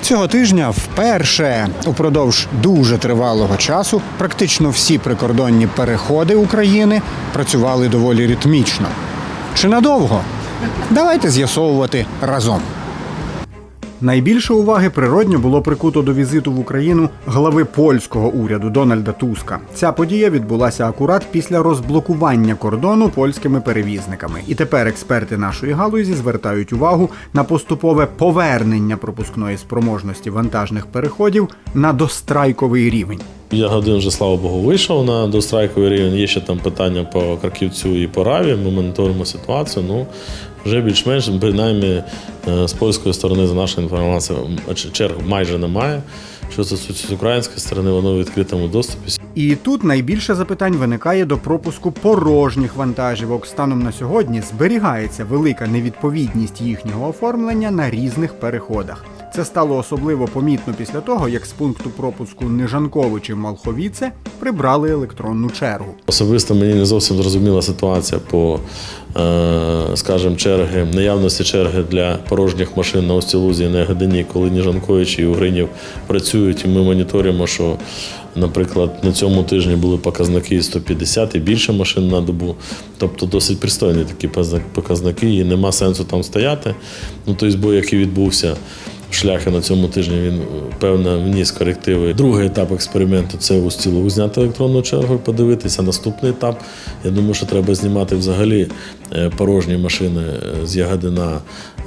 Цього тижня вперше упродовж дуже тривалого часу практично всі прикордонні переходи України працювали доволі ритмічно. Чи надовго? Давайте з'ясовувати разом. Найбільше уваги природньо було прикуто до візиту в Україну глави польського уряду Дональда Туска. Ця подія відбулася акурат після розблокування кордону польськими перевізниками. І тепер експерти нашої галузі звертають увагу на поступове повернення пропускної спроможності вантажних переходів на дострайковий рівень. Ягодин вже, слава Богу, вийшов на дострайковий рівень. Є ще там питання по Краківцю і по Раві. Ми моніторимо ситуацію. Ну, вже більш-менш, принаймні, е, з польської сторони, за нашою інформацією, черг майже немає. Що стосується з української сторони, воно в відкритому доступі. І тут найбільше запитань виникає до пропуску порожніх вантажівок. Станом на сьогодні зберігається велика невідповідність їхнього оформлення на різних переходах. Це стало особливо помітно після того, як з пункту пропуску Нижанковичі Малховіце прибрали електронну чергу. Особисто мені не зовсім зрозуміла ситуація по, е, скажімо, черги, наявності черги для порожніх машин на Остілузі і на Ягодині, коли Ніжанкович і Угринів працюють, і ми моніторимо, що, наприклад, на цьому тижні були показники 150 і більше машин на добу. Тобто досить пристойні такі показники, і нема сенсу там стояти. Ну, той збой, який відбувся. Шляхи на цьому тижні він певно вніс корективи. Другий етап експерименту це у стілу зняти електронну чергу подивитися. Наступний етап. Я думаю, що треба знімати взагалі е, порожні машини е, з Ягодина,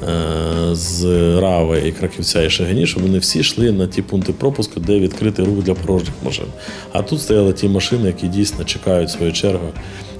е, з Рави і Краківця і Шагині, щоб вони всі йшли на ті пункти пропуску, де відкритий рух для порожніх машин. А тут стояли ті машини, які дійсно чекають свою чергу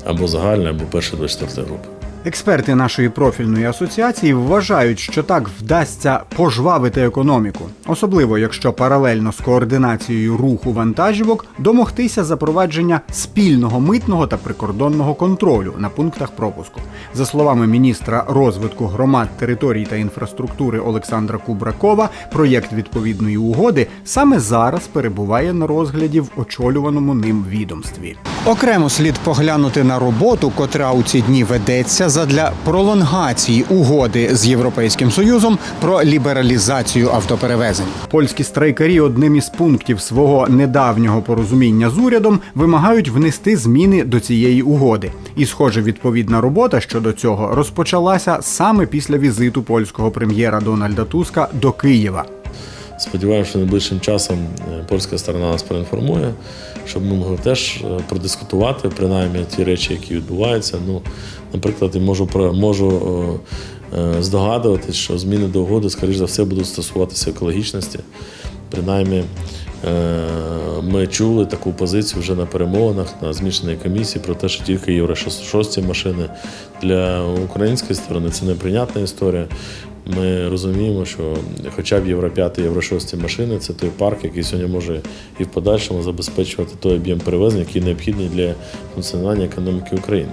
або загальної, або першої 24 групи. Експерти нашої профільної асоціації вважають, що так вдасться пожвавити економіку, особливо якщо паралельно з координацією руху вантажівок домогтися запровадження спільного митного та прикордонного контролю на пунктах пропуску. За словами міністра розвитку громад, територій та інфраструктури Олександра Кубракова, проєкт відповідної угоди саме зараз перебуває на розгляді в очолюваному ним відомстві. Окремо слід поглянути на роботу, котра у ці дні ведеться задля пролонгації угоди з Європейським Союзом про лібералізацію автоперевезень. Польські страйкарі одним із пунктів свого недавнього порозуміння з урядом вимагають внести зміни до цієї угоди. І, схоже, відповідна робота щодо цього розпочалася саме після візиту польського прем'єра Дональда Туска до Києва. Сподіваємося, що найближчим часом е, польська сторона нас проінформує, щоб ми могли теж е, продискутувати принаймні ті речі, які відбуваються. Ну, наприклад, я можу можу е, здогадуватись, що зміни до угоди, скоріш за все, будуть стосуватися екологічності. Принаймні, е, ми чули таку позицію вже на перемовинах на змішаній комісії про те, що тільки євро 6 машини для української сторони це неприйнятна історія. Ми розуміємо, що хоча б Євро 5 Євро 6 машини це той парк, який сьогодні може і в подальшому забезпечувати той об'єм перевезень, який необхідний для функціонування економіки України.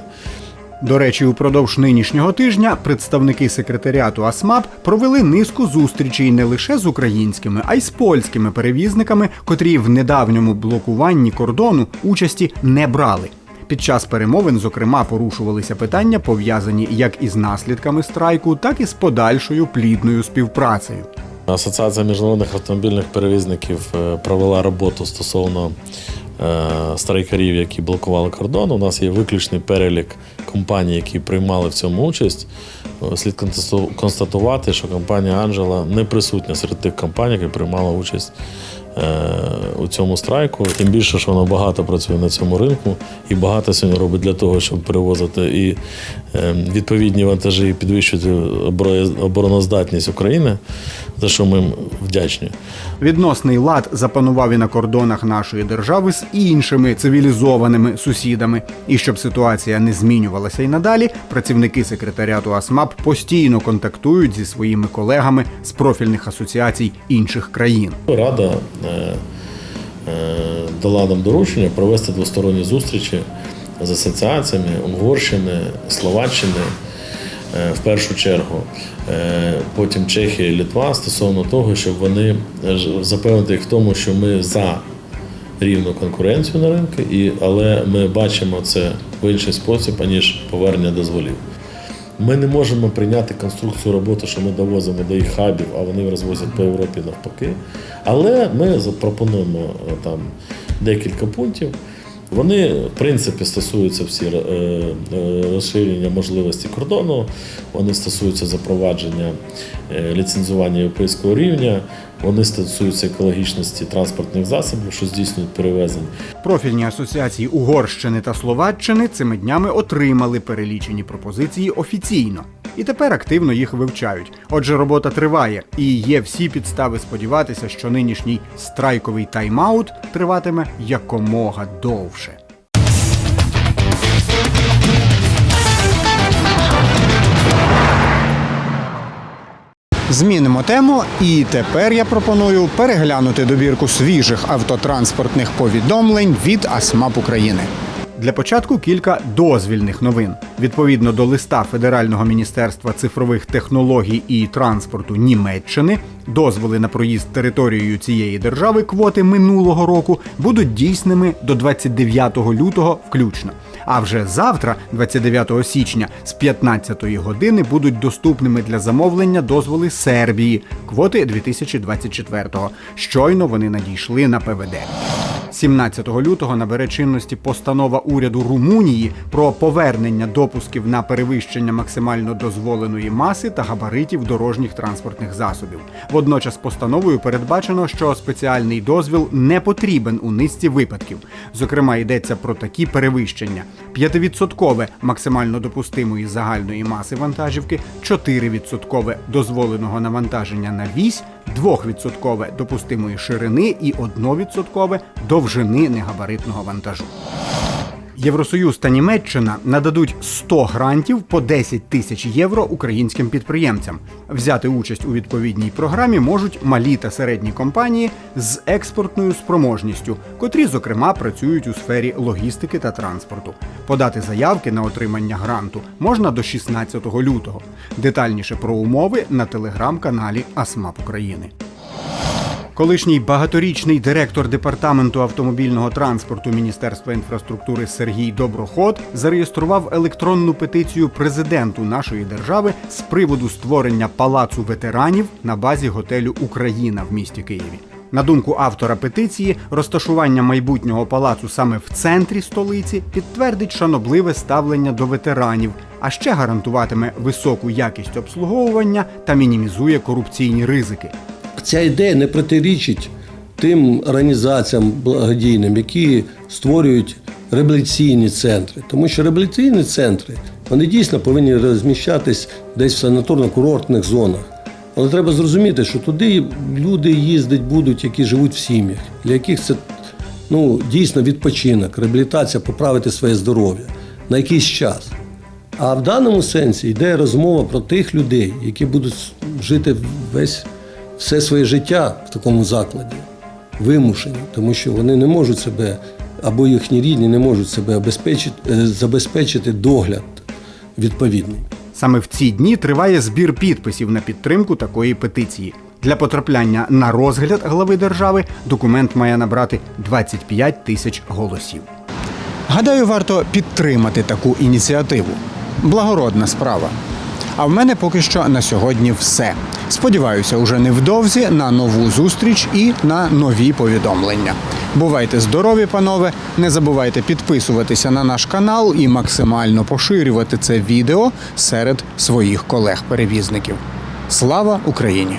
До речі, упродовж нинішнього тижня представники секретаріату АСМАП провели низку зустрічей не лише з українськими, а й з польськими перевізниками, котрі в недавньому блокуванні кордону участі не брали. Під час перемовин, зокрема, порушувалися питання, пов'язані як із наслідками страйку, так і з подальшою плідною співпрацею. Асоціація міжнародних автомобільних перевізників е, провела роботу стосовно страйкарів, які блокували кордон. У нас є виключний перелік компаній, які приймали в цьому участь. Е, Слід констатувати, що компанія Анджела не присутня серед тих компаній, які приймали участь е, у цьому страйку. Тим більше, що вона багато працює на цьому ринку і багато сьогодні робить для того, щоб перевозити і е, відповідні вантажі, і підвищувати оборо- обороноздатність України, за що ми їм вдячні. Відносний лад запанував і на кордонах нашої держави з іншими цивілізованими сусідами. І щоб ситуація не змінювалася і надалі, працівники секретаріату АСМАП постійно контактують зі своїми колегами з профільних асоціацій інших країн. Рада е, дала нам доручення провести двосторонні зустрічі з асоціаціями Угорщини, Словаччини е, в першу чергу, е, потім Чехія і Литва стосовно того, щоб вони е, запевнити їх в тому, що ми за рівну конкуренцію на ринку, але ми бачимо це в інший спосіб, аніж повернення дозволів. Ми не можемо прийняти конструкцію роботи, що ми довозимо до їх хабів, а вони розвозять по Європі навпаки. Але ми запропонуємо е, там декілька пунктів. Вони, в принципі, стосуються всі е, е, розширення можливості кордону, вони стосуються запровадження е, ліцензування європейського рівня, вони стосуються екологічності транспортних засобів, що здійснюють перевезення. Профільні асоціації Угорщини та Словаччини цими днями отримали перелічені пропозиції офіційно і тепер активно їх вивчають. Отже, робота триває, і є всі підстави сподіватися, що нинішній страйковий тайм-аут триватиме якомога довше. Змінимо тему, і тепер я пропоную переглянути добірку свіжих автотранспортних повідомлень від АСМАП України. Для початку кілька дозвільних новин. Відповідно до листа Федерального міністерства цифрових технологій і транспорту Німеччини, дозволи на проїзд територією цієї держави квоти минулого року будуть дійсними до 29 лютого включно. А вже завтра, 29 січня, з 15 години будуть доступними для замовлення дозволи Сербії, квоти 2024-го. Щойно вони надійшли на ПВД. 17 лютого набере чинності постанова уряду Румунії про повернення допусків на перевищення максимально дозволеної маси та габаритів дорожніх транспортних засобів. Водночас постановою передбачено, що спеціальний дозвіл не потрібен у низці випадків. Зокрема, йдеться про такі перевищення: 5% максимально допустимої загальної маси вантажівки, 4% дозволеного навантаження на вісь, 2% допустимої ширини і 1% довжини негабаритного вантажу. Євросоюз та Німеччина нададуть 100 грантів по 10 тисяч євро українським підприємцям. Взяти участь у відповідній програмі можуть малі та середні компанії з експортною спроможністю, котрі, зокрема, працюють у сфері логістики та транспорту. Подати заявки на отримання гранту можна до 16 лютого. Детальніше про умови на телеграм-каналі АСМАП України. Колишній багаторічний директор департаменту автомобільного транспорту Міністерства інфраструктури Сергій Доброход зареєстрував електронну петицію президенту нашої держави з приводу створення палацу ветеранів на базі готелю Україна в місті Києві. На думку автора петиції, розташування майбутнього палацу саме в центрі столиці підтвердить шанобливе ставлення до ветеранів, а ще гарантуватиме високу якість обслуговування та мінімізує корупційні ризики. Ця ідея не протирічить тим організаціям благодійним, які створюють реабілітаційні центри. Тому що реабілітаційні центри вони дійсно повинні розміщатись десь в санаторно-курортних зонах. Але треба зрозуміти, що туди люди їздить будуть, які живуть в сім'ях, для яких це ну, дійсно відпочинок, реабілітація, поправити своє здоров'я на якийсь час. А в даному сенсі йде розмова про тих людей, які будуть жити весь все своє життя в такому закладі, вимушені, тому що вони не можуть себе, або їхні рідні не можуть себе е, забезпечити догляд відповідний. Саме в ці дні триває збір підписів на підтримку такої петиції. Для потрапляння на розгляд глави держави документ має набрати 25 тисяч голосів. Гадаю, варто підтримати таку ініціативу. Благородна справа. А в мене поки що на сьогодні все. Сподіваюся, уже невдовзі на нову зустріч і на нові повідомлення. Бувайте здорові, панове! Не забувайте підписуватися на наш канал і максимально поширювати це відео серед своїх колег-перевізників. Слава Україні!